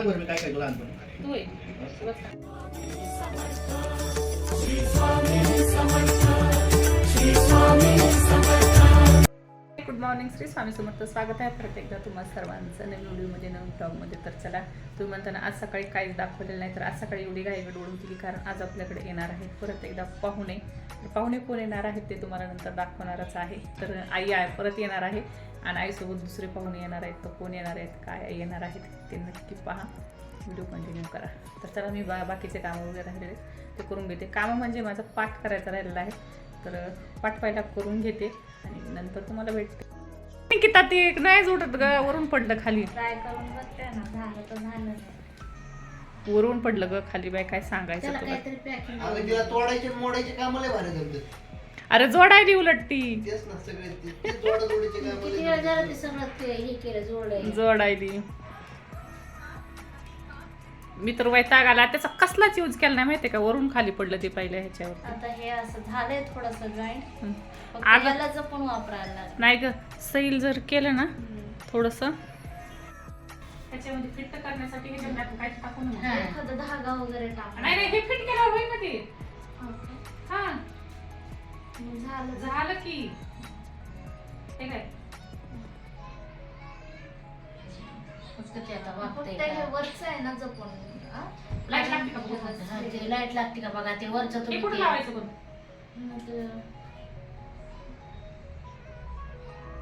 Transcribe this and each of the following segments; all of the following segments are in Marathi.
सांग बरं मी काय काय लहानपणी. Good morning Shri Swami Samarth. स्वागत आहे परत एकदा तुम्हा सर्वांचं नवीन व्हिडिओमध्ये नवीन ब्लॉगमध्ये तर चला तुम्ही म्हणताना आज सकाळी काहीच दाखवलेलं नाही तर आज सकाळी एवढी घाई गडबडून केली कारण आज आपल्याकडे येणार आहेत परत एकदा पाहुणे. पाहुणे कोण येणार आहेत ते तुम्हाला नंतर दाखवणारच आहे. तर आई आहे परत येणार आहे. आणि आईसोबत दुसरे पाहुणे येणार आहेत तर कोण येणार आहेत काय येणार आहेत ते नक्की पहा. व्हिडिओ कंटिन्यू करा. तर चला मी बा बाकीचे कामं वगैरे राहिलेले ते करून घेते. कामं म्हणजे माझा पाठ करायचा राहिलेला आहे. तर पाठ पहिला करून घेते आणि नंतर तुम्हाला भेटते. किता ते नाही जोडत ग वरून पडलं खाली. ट्राय करून बघते ना झालं तर झालं. नाही. वरून पडलं ग खाली बाय काय सांगायचं तुला? पॅकिंग तोडायचे मोडायचे काम लय भारी जमतात. अरे जोडायली उलट ती तेच ना सगळे ते- ते जोडाजोडीचे काम किती वेळ झालं ते सगळं ते हे केलं जोडलं जोडायली. मी तर वैताग आला त्याचा कसलाच यूज केला नाही माहितीये का? वरून खाली पडलं ते पहिल्या ह्याच्यावर आता हे असं झालंय थोडस जॉईंट. फक्त अगं- याला जपून वापरायला लागेल. नाही ग सैल जर केलं ना. थोडस. त्याच्यामध्ये फिट करण्यासाठी हे जमण्यात काय टाकू नका. हा, एखादा धागा वगैरे टाक. नाही नाही हे फिट केल्यावर होईल ना ते. हा. झालं. झालं की. हे काय फक्त ते आता वागतंय हे वरच आहे ना जपून. हा? लाइट लागते का बघू? हा, ते लाइट लागते का बघा? ते वरचं हे तुम्ही कुठं ते- लावायचं पण?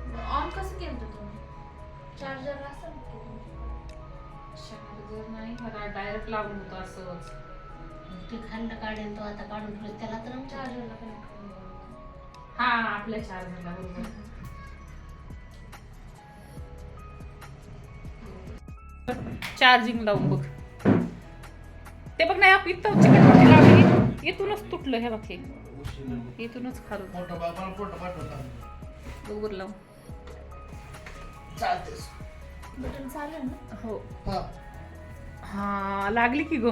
मग ऑन कसं केलं होतं तुम्ही चार्जर असं चार्जर नाही मला डायरेक्ट लागून होतं असंच. ते खंड काढेल तो आता काढून ठेवलं. त्याला तर चार्जरला कनेक्ट करून. हा आपल्या चार्जरला बरोबर चार्जिंग लावून बघ. ते बघ नाही आपण इथं चिकन मोठी लावली. इथूनच तुटलं हे बघ हे. इथूनच खालं बरोबर लावून बटन चालेल ना? हो. हा. हा लागली की गो?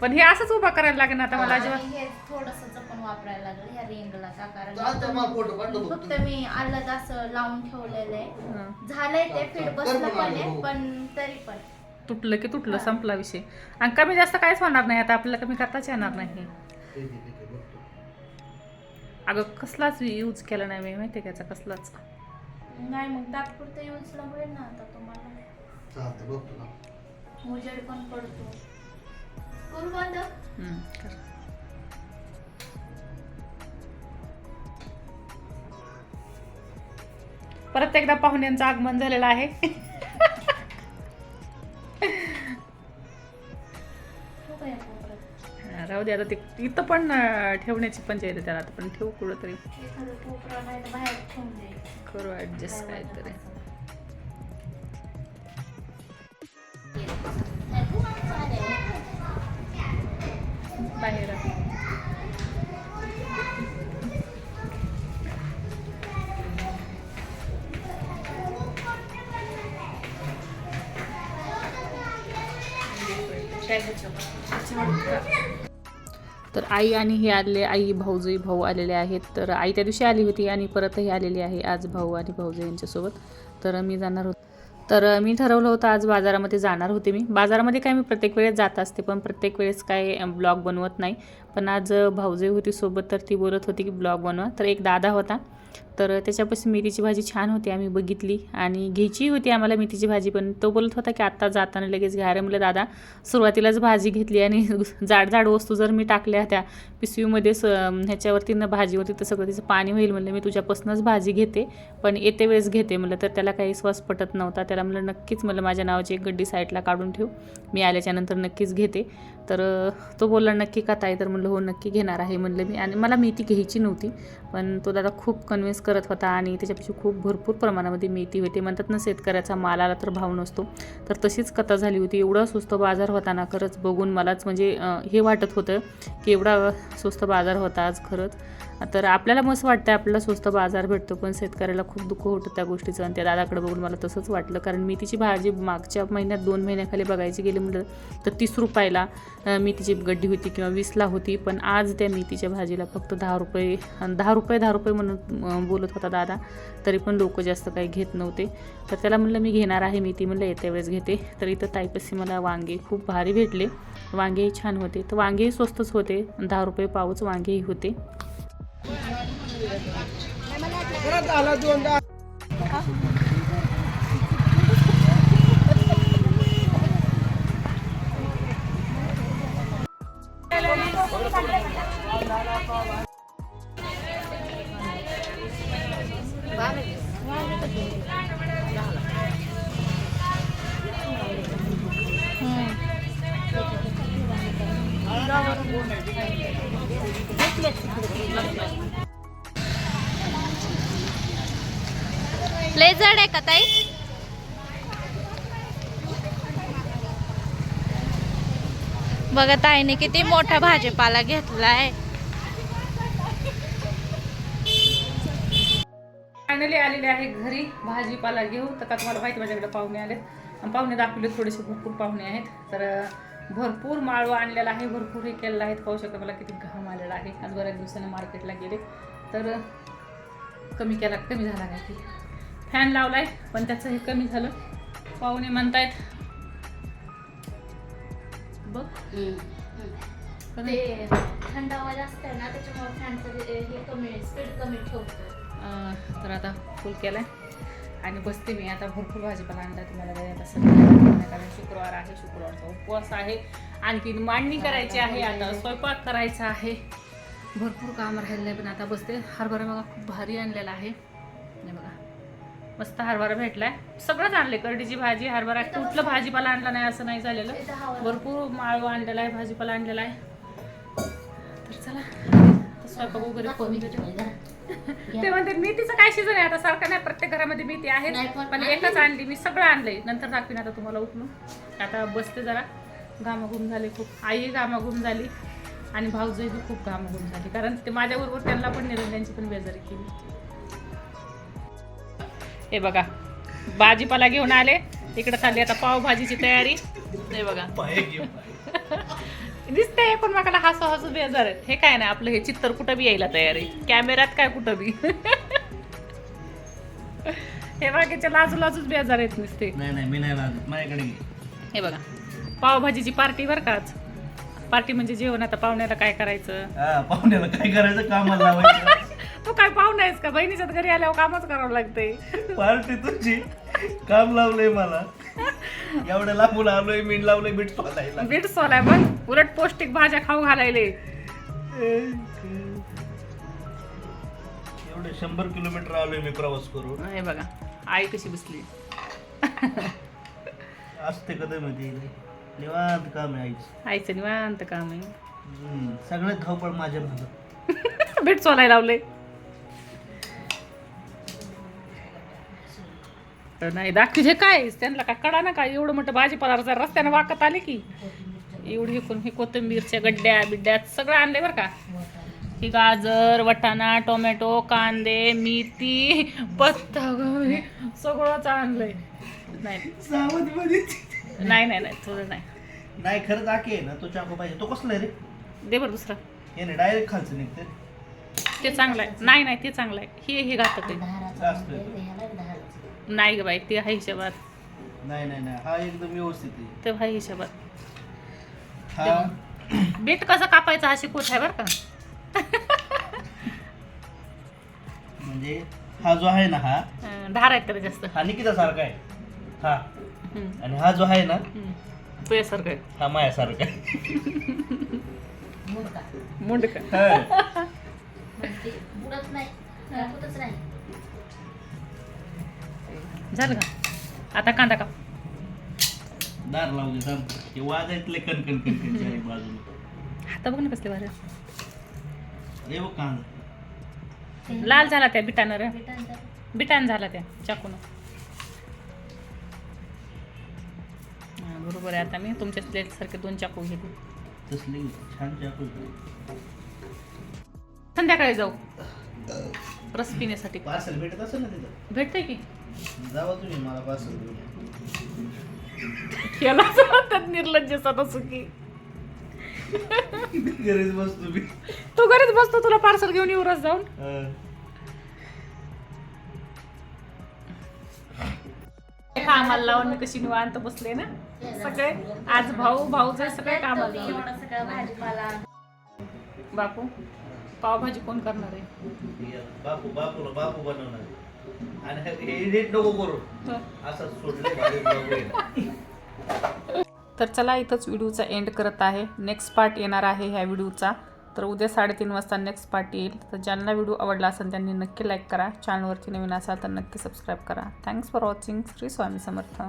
पण हे असंच उभा करायला लागेल आता मला जेव्हा आणि हे थोडस जपून वापरायला लागलं ह्या रिंगला का? कारण मग फोटो पाठव फक्त मी आलं असं लावून ठेवलेलं आहे. झालंय ते. फिट बसलं पण पण आहे. पण तरी पण. तुटलं की तुटलं. संपला विषय. आणि कमी जास्त काहीच होणार नाही आता आपल्याला कमी करताच येणार नाही. अगं कसलाच यूज केला नाही मी माहिती आहे का याचा कसलाच? नाही मग तात्पुरतं यूजला होईल ना आता तुम्हाला. चालतं बघतो ना. उजेड पण पडतो. करू बंद हम्म, कर. परत एकदा पाहुण्यांचं आगमन झालेलं आहे ठेवू का या कोपऱ्यात? राहू दे आता ते इथं पण अं, ठेवण्याची पंचायत आहे त्याला आता पण ठेवू कुठं तरी एखादं कोपरा नाही तर बाहेर ठेवून द्यायचं करू ऍडजस्ट काहीतरी तर आई आणि हे आलेले आई भाऊजई भाऊ आलेले आहेत. तर आई त्या दिवशी आली होती आणि परतही आलेली आहे आज भाऊ आणि भाऊजई यांच्यासोबत. तर मी जाणार होते तर मी ठरवलं होतं आज बाजारामध्ये जाणार होते मी. बाजारामध्ये काय मी प्रत्येक वेळेस जात असते पण प्रत्येक वेळेस काय ब्लॉग बनवत नाही. पण आज भाऊजई होती सोबत तर ती बोलत होती की ब्लॉग बनवा. तर एक दादा होता तर त्याच्यापासून मेथीची भाजी छान होती आम्ही बघितली. आणि घ्यायची होती आम्हाला मेथीची भाजी पण तो बोलत होता की आत्ता जाताना लगेच घ्या. रे म्हटलं दादा सुरुवातीलाच भाजी घेतली आणि जाड जाड वस्तू जर मी टाकल्या त्या पिशवीमध्ये स ह्याच्यावरती न भाजी होती तर सगळं तिचं पाणी होईल. म्हणलं मी तुझ्यापासूनच भाजी घेते पण येते वेळेस घेते. म्हणलं तर त्याला काही श्वास पटत नव्हता. त्याला म्हणलं नक्कीच म्हटलं माझ्या नावाची एक गड्डी साईडला काढून ठेव. मी आल्याच्यानंतर नक्कीच घेते. तर तो बोलला नक्की का ताई? तर म्हणलं हो नक्की घेणार आहे. म्हणलं मी. आणि मला मेथी घ्यायची नव्हती पण तो दादा खूप कन्व्हिन्स करत होता आणि त्याच्यापेक्षा खूप भरपूर प्रमाणामध्ये मिळती होती. म्हणतात ना शेतकऱ्याचा माल आला तर भाव नसतो. तर तशीच कथा झाली होती. एवढा स्वस्त बाजार होता ना खरंच बघून मलाच म्हणजे हे वाटत होतं की एवढा स्वस्त बाजार होता आज खरंच. तर आपल्याला मस्त वाटतं आपल्याला स्वस्त बाजार भेटतो पण शेतकऱ्याला खूप दुःख होतं त्या गोष्टीचं. आणि त्या दादाकडे बघून मला तसंच वाटलं कारण मेथीची भाजी मागच्या महिन्यात दोन महिन्याखाली बघायची गेली म्हटलं तर तीस रुपयाला मेथीची गड्डी होती किंवा वीसला होती पण आज त्या मेथीच्या भाजीला फक्त दहा रुपये दहा रुपये दहा रुपये म्हणून बोलत होता दादा. तरी पण लोक जास्त काही घेत नव्हते. तर त्याला म्हणलं मी घेणार आहे मेथी म्हणलं येत्या वेळेस घेते. तर इथं ताईपशी मला वांगे खूप भारी भेटले. वांगेही छान होते. तर वांगेही स्वस्तच होते. दहा रुपये पाऊच वांगेही होते. Sarad ala doon da. Hmm. लय जड आहे का ताई? बघा ताईने किती मोठा भाजीपाला घेतलाय. फायनली आलेले आहे घरी भाजीपाला घेऊ तर का तुम्हाला माहिती माझ्याकडे पाहुणे आले पाहुणे दाखवले थोडेसे भरपूर पाहुणे आहेत. तर भरपूर माळव आणलेला आहे भरपूर हे केलेलं आहे. पाहू शकता मला किती घाम आलेला आहे. आज बऱ्याच दिवसाने मार्केटला गेले. तर कमी केला कमी झाला नाही फॅन लावलाय पण त्याचं हे कमी झालं. पाहुणे म्हणतायत बघ. ते थंड हवा जास्त आहे ना त्याच्यामुळे फॅनचं हे कमी स्पीड कमी ठेवतो तर आता फुल केलाय. आणि बसते मी आता भरपूर भाजीपाला आणला तुम्हाला आता सध्या कारण शुक्रवार आहे शुक्रवारचा उपवास आहे. आणखीन मांडणी करायची आहे आता स्वयंपाक करायचा आहे. भरपूर काम राहिलं आहे पण आता बसते. हरभरा बघा खूप भारी आणलेला आहे. बघा. मस्त हरभरा भेटलाय. सगळंच आणले करडीची भाजी हरभरा कुठलं भाजीपाला आणला नाही असं नाही झालेलं. भरपूर माळव आणलेला आहे भाजीपाला आणलेला आहे. तर चला स्वयंपाक वगैरे करून ते म्हणते मेथीचं काय सीझन आहे? आता सारखं नाही प्रत्येक घरामध्ये मेथी आहे नाही, पण एकच आणली मी सगळं आणलंय. नंतर दाखवीन आता तुम्हाला उठून. आता बसते जरा. घामाघूम झाले खूप. आई घामाघूम झाली आणि भाऊजही खूप घामाघूम झाली. कारण ते माझ्याबरोबर त्यांना पण त्यांची पण बेजारी केली. हे बघा. भाजीपाला घेऊन आले. इकडे चालली आता पावभाजीची तयारी. हे बघा. दिसते पण मला हसू हसू बेजार हे काय नाही आपलं हे चित्तर कुठं बी यायला तयार. आहे कॅमेऱ्यात काय कुठं बी. हे बाकीच्या लाजू लाजूच बेजार आहेत नुसते. हे बघा. पावभाजीची पार्टी बरं का आज. पार्टी म्हणजे जेवण आता पाहुण्याला काय करायचं? पाहुण्याला काय करायचं? कामाला लावायचं. तू काय पाहुणा आहेस का? बहिणीच्यात घरी आल्यावर कामच करावं लागतंय. पार्टी तुझी. काम लावलंय मला. एवढं लांबून आलोय मीठ लावलंय मीठ सोलायला. बीट सोलाय बघ उलट पौष्टिक भाज्या खाऊ घालायले. एवढे शंभर किलोमीटर आलोय मी प्रवास करून. हे बघा आई कशी बसली. असते कदम येते निवांत काम आहे आईच. आईचं निवांत काम आहे. सगळ्यात धावपळ माझ्या भागात बीट सोलाय लावले तर नाही. दाखवी हे काय त्यांना काय कळा ना काय? एवढं मोठं भाजीपाला जर रस्त्यानं वाकत आले की एवढी हे कोण हे कोथिंबीरच्या गड्ड्या बिड्ड्यात सगळं आणलंय बरं का. ही गाजर वटाणा टोमॅटो कांदे मेथी पत्तागोबी सगळंच आणलंय. नाही. नाही नाही नाही थोडं नाही. नाही खरं दाखे आहे ना तो चाकू पाहिजे. तो कसला आहे रे? दे बरं दुसरं. हे नाही डायरेक्ट खालचं निघते ते चांगलं आहे. नाही नाही ते चांगलं आहे. हे हे घातक आहे. नाही ग बाई ते आहे हिशोबात. नाही नाही नाही हा एकदम व्यवस्थित आहे. ते आहे हिशोबात. हा. बीट कसं कापायचं हा शिकवत आहे बरं का? म्हणजे हा जो आहे ना हा अं, धार आहेत त्याला जास्त. हा निकिता सारखा आहे. हा. हम्म, आणि हा जो आहे ना हम्म. तुझ्यासारखं आहे. हा मायासारखा आहे. मुडका. मुंडक. हा. म्हणजे बुडत नाही होतच नाही. झालं का? आता कांदा काप. दार लावले थांब. हे वाजायतले कणकण कणकण चारी बाजूला. आता बघ ना कसले भारी हे बघ कांदा. लाल झाला त्या बिटानं रे बिटान झाला त्या चाकून. बरोबर आहे. आता मी तुमच्या प्लेट सारखे दोन चाकू घेते. तसली छान चाकू. संध्याकाळी जाऊ. रस पिण्यासाठी. पार्सल भेटत असेल ना तिथं? भेटतंय की? जावा तुम्ही मला पार्सल घेऊन याला म्हणतात निर्लज्ज सदासुखी. गरज बस तुम्ही तू घरीच बसतो तुला पार्सल घेऊन येऊ रस जाऊन. कामाला लावून मी कशी निवांत बसले ना? सगळे आज भाऊ भाऊचे सगळे कामाला लावले एवढा सगळा भाजीपाला. बापू पावभाजी कोण करणार आहे? बापू बापूला बापू बनवणार आणि हे- edit नको करू. असं सोडले भारी vlog होईल. तर चला इथंच व्हिडिओचा एंड करत आहे. नेक्स्ट पार्ट येणार आहे ह्या व्हिडिओचा. तर उद्या साडेतीन वाजता नेक्स्ट पार्ट येईल. तर ज्यांना व्हिडिओ आवडला असेल त्यांनी नक्की लाईक करा. चॅनलवरती नवीन असाल तर नक्की सबस्क्राईब करा. Thanks for watching Shri Swami Samarth.